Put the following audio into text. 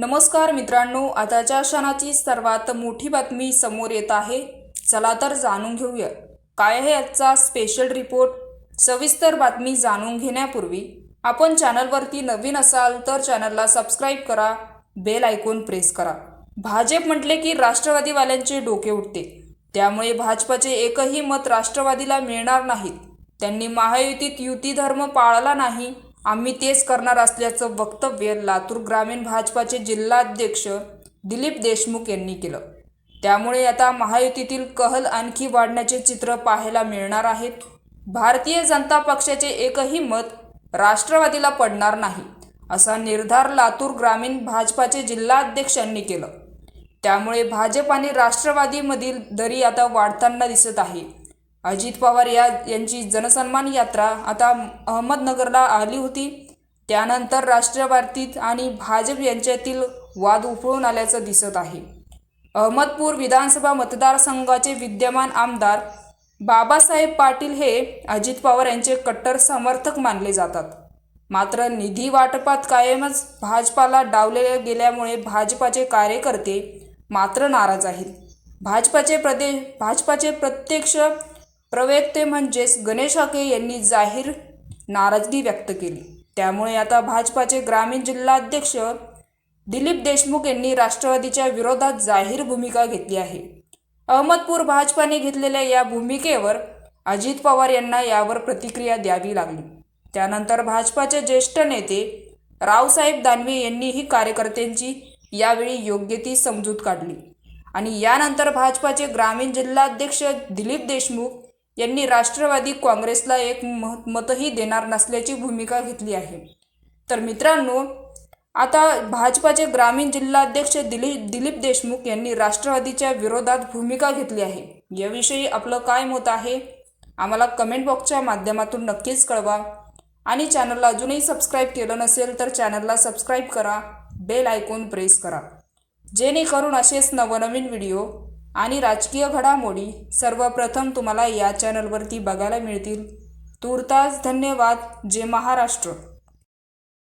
नमस्कार मित्रांनो आताच्या क्षणाची सर्वात मोठी बातमी समोर येत आहे. चला तर जाणून घेऊया. काय आहे आजचा स्पेशल रिपोर्ट सविस्तर बातमी जाणून घेण्यापूर्वी आपण चॅनलवरती नवीन असाल तर चॅनलला सबस्क्राईब करा बेल आयकॉन प्रेस करा. भाजप म्हटले की राष्ट्रवादीवाल्यांचे डोके उठते त्यामुळे भाजपाचे एकही मत राष्ट्रवादीला मिळणार नाहीत. त्यांनी महायुतीत युती धर्म पाळला नाही. आम्ही तेच करणार असल्याचं वक्तव्य लातूर ग्रामीण भाजपाचे जिल्हाध्यक्ष दिलीप देशमुख यांनी केलं. त्यामुळे आता महायुतीतील कहल आणखी वाढण्याचे चित्र पाहायला मिळणार आहेत. भारतीय जनता पक्षाचे एकही मत राष्ट्रवादीला पडणार नाही असा निर्धार लातूर ग्रामीण भाजपाचे जिल्हाध्यक्षांनी केलं. त्यामुळे भाजप आणि राष्ट्रवादीमधील दरी आता वाढताना दिसत आहे. अजित पवार या यांची जनसन्मान यात्रा आता अहमदनगरला आली होती. त्यानंतर राष्ट्रवादीत आणि भाजप यांच्यातील वाद उफळून आल्याचं दिसत आहे. अहमदपूर विधानसभा मतदारसंघाचे विद्यमान आमदार बाबासाहेब पाटील हे अजित पवार यांचे कट्टर समर्थक मानले जातात. मात्र निधी वाटपात कायमच भाजपाला डावले गेल्यामुळे भाजपाचे कार्यकर्ते मात्र नाराज आहेत. भाजपाचे प्रदेश भाजपाचे प्रत्यक्ष प्रवक्ते म्हणजेच गणेश हाके यांनी जाहीर नाराजगी व्यक्त केली. त्यामुळे आता भाजपाचे ग्रामीण जिल्हाध्यक्ष दिलीप देशमुख यांनी राष्ट्रवादीच्या विरोधात जाहीर भूमिका घेतली आहे. अहमदपूर भाजपाने घेतलेल्या या भूमिकेवर अजित पवार यांना यावर प्रतिक्रिया द्यावी लागली. त्यानंतर भाजपाचे ज्येष्ठ नेते रावसाहेब दानवे यांनीही कार्यकर्त्यांची यावेळी योग्य ती समजूत काढली. आणि यानंतर भाजपाचे ग्रामीण जिल्हाध्यक्ष दिलीप देशमुख यांनी राष्ट्रवादी काँग्रेसला एक मतही देणार नसल्याची भूमिका घेतली आहे. तर मित्रांनो आता भाजपाचे ग्रामीण जिल्हाध्यक्ष दिलीप दिलीप देशमुख यांनी राष्ट्रवादीच्या विरोधात भूमिका घेतली आहे. याविषयी आपलं काय मत आहे? आम्हाला कमेंट बॉक्सच्या माध्यमातून नक्कीच कळवा. आणि चॅनलला अजूनही सबस्क्राईब केलं नसेल तर चॅनलला सबस्क्राईब करा. बेल आयकॉन प्रेस करा. जेणेकरून असेच नवनवीन व्हिडिओ आणि राजकीय घडामोडी सर्वप्रथम तुम्हाला या चॅनलवरती बघायला मिळतील. तूर्तास धन्यवाद. जय महाराष्ट्र.